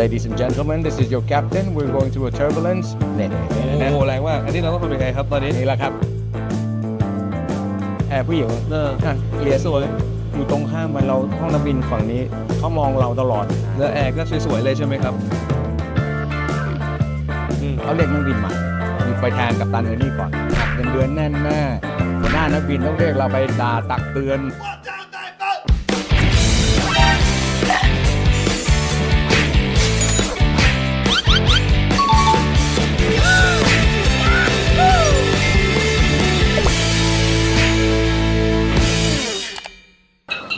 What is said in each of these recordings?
Ladies and gentlemen, this is your captain. We're going through a turbulence. เนี่ยโอ้โหแรงมาก อันนี้เราต้องทำยังไงครับตอนนี้นี่แหละครับแอร์ผู้หญิงเอออะเรียนสวยอยู่ตรงข้ามมันเราห้องนักบินฝั่งนี้เขามองเราตลอด แล้วแอร์ก็สวยๆเลยใช่ไหมครับอืมเขาเรียกนักบินใหม่อยู่ไปแทนกับตันเออร์นี่ก่อนหักเงินเดือนแน่นแน่หัวหน้านักบินต้องเรียกเราไปด่าตักเตือน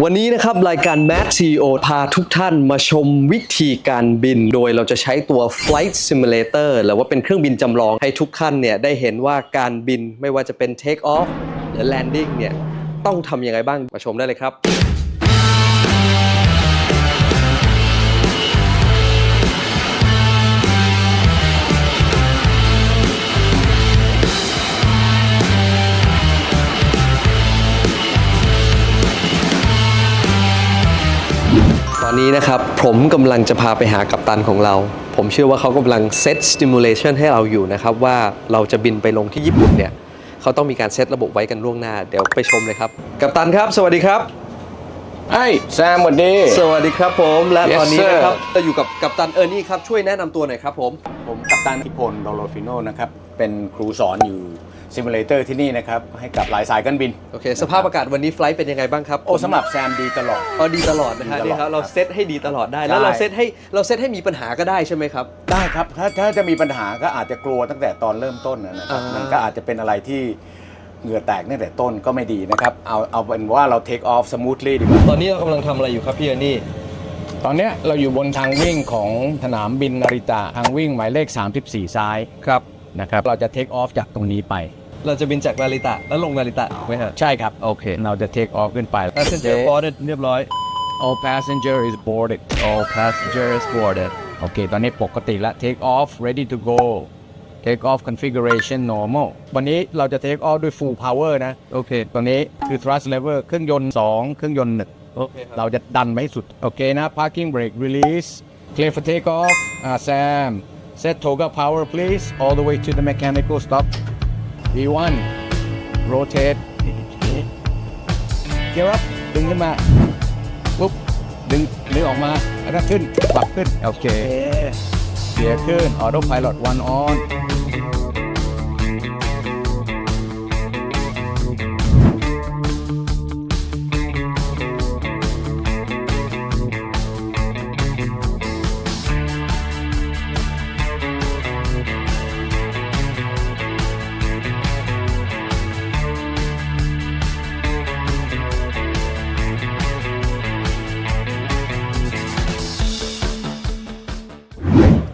วันนี้นะครับรายการ Mad CEO พาทุกท่านมาชมวิธีการบิน โดยเราจะใช้ตัว Flight Simulator หรือว่าเป็นเครื่องบินจำลองให้ทุกท่านเนี่ยได้เห็นว่าการบินไม่ว่าจะเป็น Take off หรือ Landing เนี่ยต้องทำยังไงบ้างมาชมได้เลยครับ นนี้นะครับ ผมกำลังจะพาไปหากัปตันของเรา ผมเชื่อว่าเขากำลังเซตสติมูลเลชันให้เราอยู่นะครับว่าเราจะบินไปลงที่ญี่ปุ่นเนี่ยเขาต้องมีการเซตระบบไว้กันล่วงหน้า เดี๋ยวไปชมเลยครับ กัปตันครับ สวัสดีครับ ไอ้แซมสวัสดี สวัสดีครับผมและ Yes, ตอนนี้ sir นะครับจะอยู่กับกัปตันเออร์นี่ครับช่วยแนะนำตัวหน่อยครับผม ผมกัปตันทิพลดอลโลฟิโนนะครับ เป็นครูสอนอยู่ ซิมูเลเตอร์ที่นี่นะครับ ให้กับหลายสายการบิน โอเค สภาพอากาศวันนี้ไฟลท์เป็นยังไงบ้างครับโอ้สำหรับแซมดีตลอด อ๋อดีตลอดนะฮะดีตลอดนี่ครับเราครับเซตให้ดีตลอดได้ แล้วใช่เราเซตให้เราเซตให้มีปัญหาก็ได้ใช่ไหมครับ ได้ครับ ถ้าถ้าจะมีปัญหาก็อาจจะกลัวตั้งแต่ตอนเริ่มต้นนะนะครับอ่ามั มันก็อาจจะเป็นอะไรที่เหงื่อแตกตั้งแต่ต้นก็ไม่ดีนะครับ เอาเอาเป็นว่าเรา take off smoothly ดีกว่า ตอนนี้เรากำลังทำอะไรอยู่ครับพี่เออร์นี่ ตอนเนี้ยเราอยู่บนทางวิ่งของสนามบินนาริตะทางวิ่งหมายเลข 34 ซ้ายครับนะครับ เราจะ take off จากตรงนี้ไป เราจะบินจากนาริตะแล้วลงนาริตะถูกไหมฮะ ใช่ครับ โอเค เราจะ take off ขึ้นไป passenger boarded เรียบร้อย all passenger is boarded all passengers boarded โอเค ตอนนี้ปกติแล้ว take off ready to go take off configuration normal วันนี้เราจะ take off ด้วย full power นะ โอเคตัวนี้คือ thrust lever เครื่องยนต์ 2 เครื่องยนต์ 1 โอเคครับเราจะดันไปให้สุด โอเคนะ parking brake release clear for take off อ่า Sam set toga power please all the way to the mechanical stop V1 rotate gear up ดึงขึ้นมา ปุ๊บ ดึงดึงออกมาแล้วก็ขึ้นปรับขึ้น โอเคเกียร์ขึ้น auto pilot one on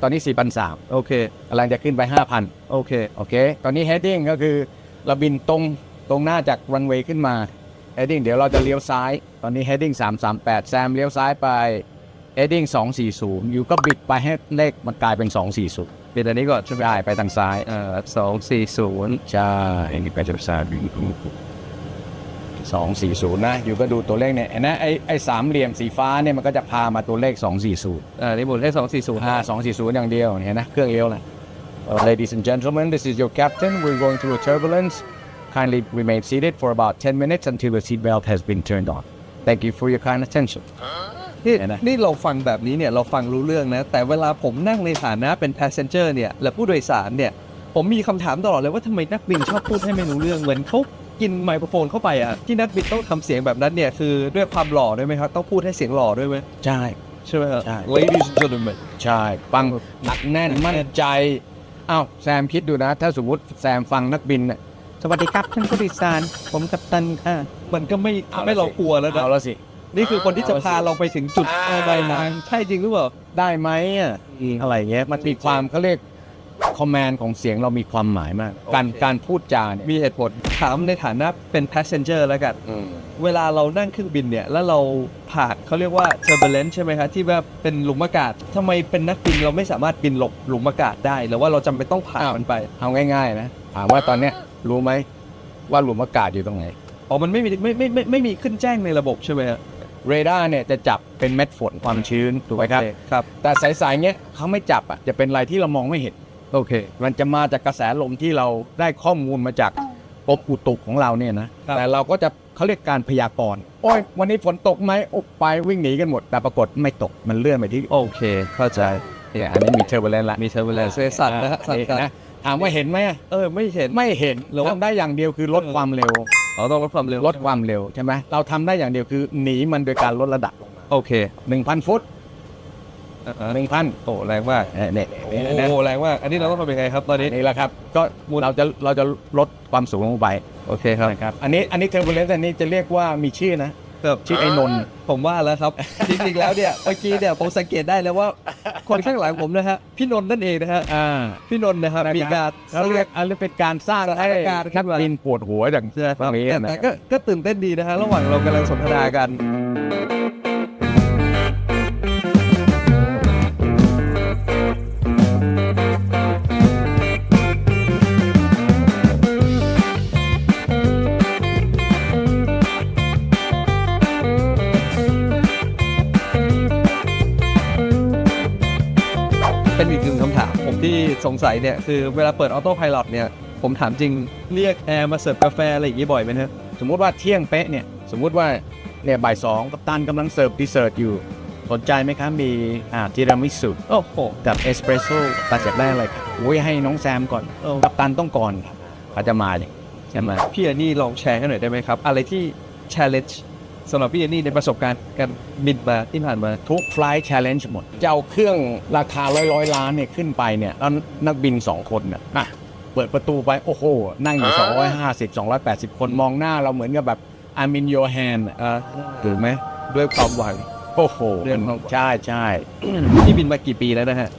ตอนนี้ 4,300โอเคกำลังจะขึ้นไป 5,000 โอเค โอเค ตอนนี้ heading ก็คือเราบินตรงตรงหน้าจากรันเวย์ขึ้นมา heading เดี๋ยวเราจะเลี้ยวซ้าย ตอนนี้ heading 338 แซมเลี้ยวซ้ายไป heading 240 อยู่ก็บิดไปให้เลขมันกลายเป็น 240บินอันนี้ก่อนใช่ไหมได้ไปทางซ้ายเอ่อสองสี่ศูนย์ใช่นี่ไปทางซ้าย สองสี่ศูนย์นะ อยู่ก็ดูตัวเลขเนี่ยเห็นไหมไอ้ไอ้สามเหลี่ยมสีฟ้าเนี่ยมันก็จะพามาตัวเลข 240อ่านี่หมุนให้สองสี่ศูนย์ห้าสองสี่ศูนย์อย่างเดียวเห็นนะ เครื่องเอวนะ Uh, Ladies and gentlemen, this is your captain. We're going through a turbulence. Kindly remain seated for about 10 minutes until the seatbelt has been turned on. Thank you for your kind attention. นี่เห็นไหม นี่เราฟังแบบนี้เนี่ยเราฟังรู้เรื่องนะ แต่เวลาผมนั่งในฐานะเป็น passenger เนี่ยและผู้โดยสารเนี่ย ผมมีคำถามตลอดเลยว่าทำไมนักบินชอบพูดให้ไม่รู้เรื่องเหมือนเขา กินไมโครโฟนเข้าไปอะที่นักบินต้องทำเสียงแบบนั้นเนี่ยคือด้วยความหล่อด้วยไหมครับต้องพูดให้เสียงหล่อด้วยไหมใช่ ใช่ไหมครับ ใช่ Ladies and gentlemen ใช่ ฟังหนักแน่นมั่นใจอ้าวแซมคิดดูนะ ถ้าสมมติแซมฟังนักบินน่ะสวัสดีครับท่านผู้โดยสารผมกัปตันค่ะมันก็ไม่ทำให้เรากลัวแล้วนะเอาแล้วสิ นี่คือคนที่จะพาเราไปถึงจุดอ่าปลายทางใช่จริงหรือเปล่า ได้ไหมอะอะไรเงี้ยมันมีความเขาเรียก คอมมานด์ของเสียงเรามีความหมายมาก การโอเคการพูดจาเนี่ยมีเหตุผลถามในฐานะเป็น passenger แล้วกัน อืม เวลาเรานั่งเครื่องบินเนี่ย แล้วเราผ่านเขาเรียกว่า turbulence ใช่ไหมครับที่ว่าเป็นหลุมอากาศทำไมเป็นนักบินเราไม่สามารถบินหลบหลุมอากาศได้ หรือว่าเราจำเป็นต้องผ่านอ้าว มันไปเอาง่าย ๆ นะถามว่าตอนเนี้ยรู้ไหมว่าหลุมอากาศอยู่ตรงไหน อ๋อมันไม่มีไม่ไม่ไม่ไม่มีขึ้นแจ้งในระบบใช่ไหมครับเรดาร์เนี่ยจะจับเป็นเม็ดฝนความชื้นถูกไหมครับ ครับ แต่สายๆเนี้ยเขาไม่จับอะจะเป็นอะไรที่เรามองไม่เห็น โอเค มันจะมาจากกระแสลมที่เราได้ข้อมูลมาจากกรมอุตุของเราเนี่ยนะครับแต่เราก็จะเขาเรียกการพยากรณ์ โอ้ย วันนี้ฝนตกไหมโอ้ไปวิ่งหนีกันหมด แต่ปรากฏไม่ตก มันเลื่อนไปที่ โอเค เข้าใจเนี่ยอันนี้มีเทอร์เบลนละ มีเทอร์เบลนซ์สัตว์นะฮะสัตว์กัดนะ ถามว่าเห็นไหมเออ ไม่เห็น ไม่เห็นหรือว่าทำได้อย่างเดียวคือลดความเร็วเราต้องลดความเร็ว ลดความเร็วใช่ไหมเราทำได้อย่างเดียวคือหนีมันโดยการลดระดับลงมา โอเค1,000ฟุต อ่าฮะ1,000โอ้แรงมากเออเนี่ยโอ้เนี่ยโหแรงมากอันนี้เราต้องทำยังไงครับตอนนี้ นี่แหละครับ ก็เราจะเราจะลดความสูงลงไปโอเคครับนะครับ อันนี้อันนี้เทอร์บูเลนซ์อันนี้จะเรียกว่ามีชื่อนะ ครับชื่อไอ้นนท์ ผมว่าแล้วครับ จริงๆแล้วเนี่ยเมื่อกี้เนี่ยผมสังเกตได้แล้วว่าคนข้างหลังผมนะฮะพี่นนท์นั่นเองนะฮะอ่า พี่นนท์นะครับมีการเขาเรียกอันนี้เป็นการสร้างให้สถานการณ์ขึ้นักนมา บินปวดหัวอย่างใช่ไหมครับนี้แต่นะแต่ก็ก็ตื่นเต้นดีนะฮะระหว่างเรากำลังสนทนากันเป็น สงสัยเนี่ย คือเวลาเปิดออโต้พายロเนี่ย ผมถามจริงเรียกแอร์มาเสิร์ฟกาแฟอะไรอย่างนี้บ่อยไหมฮะสมมุติว่าเที่ยงเป๊ะเนี่ย สมมุติว่าเนี่ยบ่ายสองกัปตันกำลังเสิร์ฟดีเซอร์ตอยู่ สนใจไหมครับมีอ่าทีรามิสุโอ้โหกับเอสเปรสโซ่ตัดจากได้อะไรครับโอ้ยให้น้องแซมก่อนเออกัปตันต้องก่อนครับเขาจะมาอย่างใช่ไหมพี่อันนี่ลองแชร์ให้หน่อยได้ไหมครับ อะไรที่ challenge สำหรับพี่อันนี่ในประสบการณ์การบินมาที่ผ่านมาทุกไฟล์แชร์เลนจ์หมดจะเอาเครื่องราคาร้อยร้อยๆล้านเนี่ยขึ้นไปเนี่ยแล้วนักบิน 2 คนเนี่ยอะเปิดประตูไปโอ้โห นั่งอยู่ 250 280 คนมองหน้าเราเหมือนกับแบบ I'm in your hand อะอ่าถูกไหมด้วยความหวังโอ้โหเรื่องของใช่ใช่พี่บินมากี่ปีแล้วนะฮะ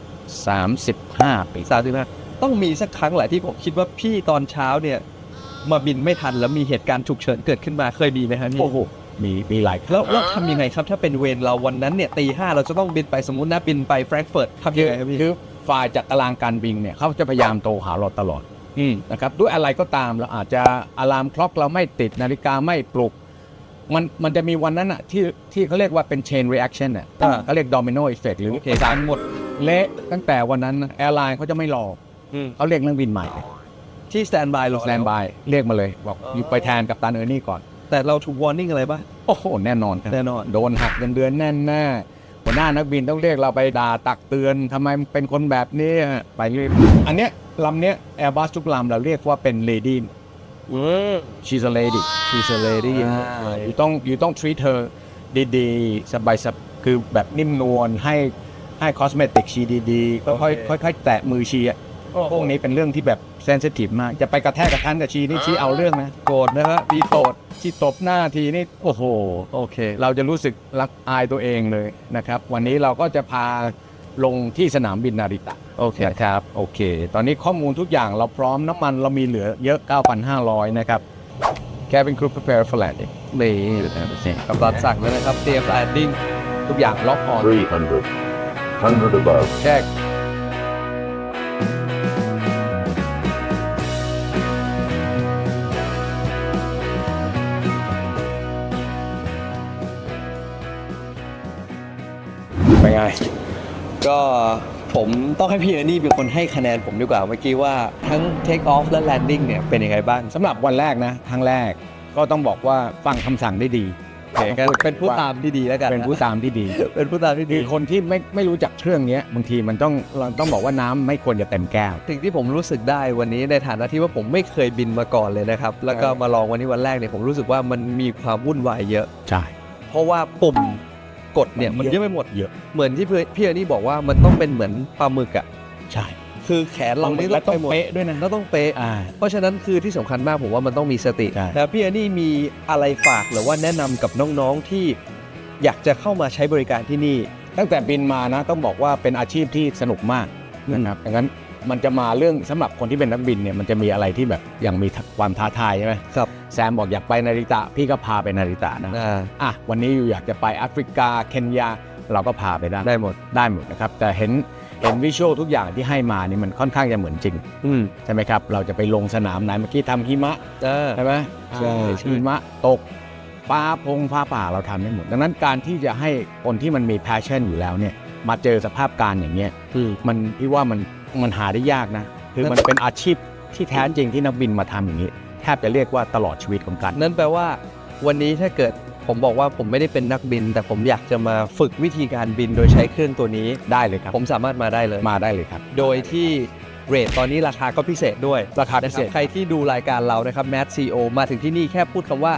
สามสิบห้าปีสามสิบห้าต้องมีสักครั้งแหละที่ผมคิดว่าพี่ตอนเช้าเนี่ยมาบินไม่ทันแล้วมีเหตุการณ์ฉุกเฉินเกิดขึ้นมาเคยมีไหมฮะพี่โอ้โห มีมีหลายครั้งแล้วแล้วทำยังไงครับ ถ้าเป็นเวรเราวันนั้นเนี่ยตีห้าเราจะต้องบินไปสมมตินะบินไปแฟรงก์เฟิร์ตทำคืยังอไงครับพี่คือฝ่ายจัดตารางการบินเนี่ยเขาจะพยายามโทรหาเราตลอดอืมนะครับด้วยอะไรก็ตามเราอาจจะอะลามคล็อกเราไม่ติดนาฬิกาไม่ปลุก มันมันจะมีวันนั้นอะที่ที่เขาเรียกว่าเป็น chain reaction อะอ่า เขาเรียก domino effect หรือโอเคสารหมดเละตั้งแต่วันนั้นแอร์ไลน์เขาจะไม่รออืมเขาเรียกนักบินใหม่ที่สแตนบายรอ สแตนบายเรียกมาเลย บอกอยู่ไปแทนกับตันเออร์นี่ก่อน แต่เราถูกวอร์นิ่งอะไรบ้างโอ้โห แน่นอนครับแน่นอน โดนหักเงินเดือนแน่แน่ๆหัวหน้านักบินต้องเรียกเราไปด่าตักเตือนทำไมเป็นคนแบบนี้ไปเรื่อยอันเนี้ยลำเนี้ย Airbus ทุกลำเราเรียกว่าเป็น lady อืม she's a lady she's a lady อยู่ต้องอยู่ต้อง treat her ดีๆ สบายสบคือแบบนิ่มนวลให้ให้คอสเมติกชีดีๆ ค่อยโอเคๆค่อยๆแตะมือชีอะ พวกนี้เป็นเรื่องที่แบบเซนซิทีฟมาก จะไปกระแทกกระทันกับชีนี่ชีเอาเรื่องนะ โกรธนะครับมีโตดชีตบหน้าทีนี่ โอ้โห โอเค เราจะรู้สึกรักอายตัวเองเลยนะครับ วันนี้เราก็จะพาลงที่สนามบินนาริตะโอเคนะครับ โอเค ตอนนี้ข้อมูลทุกอย่างเราพร้อมน้ำมันเรามีเหลือเยอะ 9,500 นะครับ Cabin crew prepare for landing นี่กับรับสั่งแล้วนะครับ เตรียมแลนดิ้งทุกอย่างล็อกออน 300. 100 above. แช่ไปนไง ก็ผมต้องให้พี่เอนี่เป็นคนให้คะแนนผมดีกว่าเมื่อกี้ว่าทั้ง Take off และ Landing เนี่ยเป็นยังไงบ้าง สำหรับวันแรกนะครั้งแรกก็ต้องบอกว่าฟังคำสั่งได้ดีเป็นผู้ตามที่ดีแล้วกันเป็นผู้ตามที่ดี เป็นผู้ตามที่คืดีอคนที่ไม่ไม่รู้จักเครื่องเนี้ยบางทีมันต้องเราต้องบอกว่าน้ำไม่ควรจะเต็มแก้ว สิ่งที่ผมรู้สึกได้วันนี้ในฐานะที่ว่าผมไม่เคยบินมาก่อนเลยนะครับ แล้วก็มาลองวันนี้วันแรกเนี่ยผมรู้สึกว่ามันมีความวุ่นวายเยอะ ใช่ เพราะว่าปุ่ม กดเนี่ยมันเยอะไปหมดเยอะ เหมือนที่พี่พี่เอนี่บอกว่ามันต้องเป็นเหมือนปลาหมึกอะใช่คือแขนเรานี่แล้วต้ต้อองงไปหมดเป๊ะด้วยนะแล้วต้องเป๊ะอ่าเพราะฉะนั้นคือที่สำคัญมากผมว่ามันต้องมีสติใช่แต่พี่อันนี่มีอะไรฝากหรือว่าแนะนำกับน้องๆที่อยากจะเข้ามาใช้บริการที่นี่ ตั้งแต่บินมานะต้องบอกว่าเป็นอาชีพที่สนุกมากนะครับดังนั้น มันจะมาเรื่องสำหรับคนที่เป็นนักบินเนี่ยมันจะมีอะไรที่แบบยังมีความท้าทายใช่ไหมครับแซมบอกอยากไปนาริตะ พี่ก็พาไปนาริตะนะอ่าอะวันนี้อยู่อยากจะไปแอฟริกาเคนยา เราก็พาไปได้ได้หมดได้หมดนะครับแต่เห็นเห็นวิชวลทุกอย่างที่ให้มานี่มันค่อนข้างจะเหมือนจริงอืมใช่ไหมครับ เราจะไปลงสนามไหนเมื่อกี้ทำหิมะอ่าใช่ไหมใช่อ่าหิมะตกฟ้าพงฟ้าป่าเราทำได้หมด ดังนั้นการที่จะให้คนที่มันมี passion อยู่แล้วเนี่ยมาเจอสภาพการอย่างเงี้ยคือมันพี่ว่ามัน มันหาได้ยากนะ คือมันเป็นอาชีพที่แท้จริงที่นักบินมาทำอย่างนี้แทบจะเรียกว่าตลอดชีวิตของกันนั่นแปลว่า วันนี้ถ้าเกิดผมบอกว่าผมไม่ได้เป็นนักบิน แต่ผมอยากจะมาฝึกวิธีการบินโดยใช้เครื่องตัวนี้ได้เลยครับ ผมสามารถมาได้เลยมาได้เลยครับ โดยที่เรทตอนนี้ราคาก็พิเศษด้วยราคาพินะคเศรับษใครที่ดูรายการเรานะครับ Mad CEO มาถึงที่นี่แค่พูดคำว่า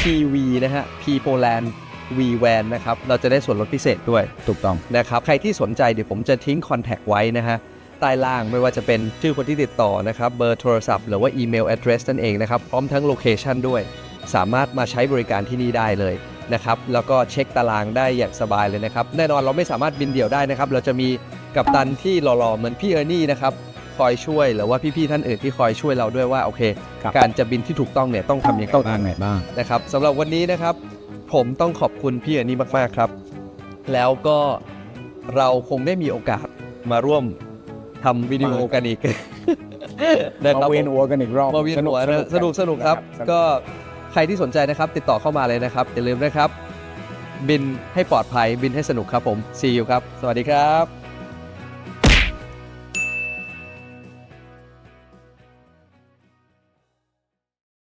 PV นะฮะ P Poland V Van นะครับ เราจะได้ส่วนลดพิเศษด้วย ถูกต้องนะครับ ใครที่สนใจเดี๋ยวผมจะทิ้งคอนแทคไว้นะฮะ ใต้ล่างไม่ว่าจะเป็นชื่อคนที่ติดต่อนะครับเบอร์โทรศัพท์หรือว่าอีเมล address นั่นเองนะครับพร้อมทั้งโลเคชันด้วย สามารถมาใช้บริการที่นี่ได้เลยนะครับแล้วก็เช็คตารางได้อย่างสบายเลยนะครับแน่นอนเราไม่สามารถบินเดี่ยวได้นะครับเราจะมีกัปตันที่หล่อๆเหมือนพี่เออร์นี่นะครับคอยช่วยหรือว่าพี่ๆท่านอื่นที่คอยช่วยเราด้วยว่าโอเค ครับ การจะบินที่ถูกต้องเนี่ยต้องทำยังไงต้องบ้างทำไงบ้าง นะครับสำหรับวันนี้นะครับ ผมต้องขอบคุณพี่เออร์นี่มาก ๆ ครับ แล้วก็เราคงได้มีโอกาสมาร่วม ทำวิดีโอกันอีกนะคมารับเวียนหัวกันอีกรอบมาเวียนหัวนะสนุกสนุกครับ ก็ใครที่สนใจนะครับ ติดต่อเข้ามาเลยนะครับ อย่าลืมนะครับ บินให้ปลอดภัยบินให้สนุกครับผม see you ครับ สวัสดีครับ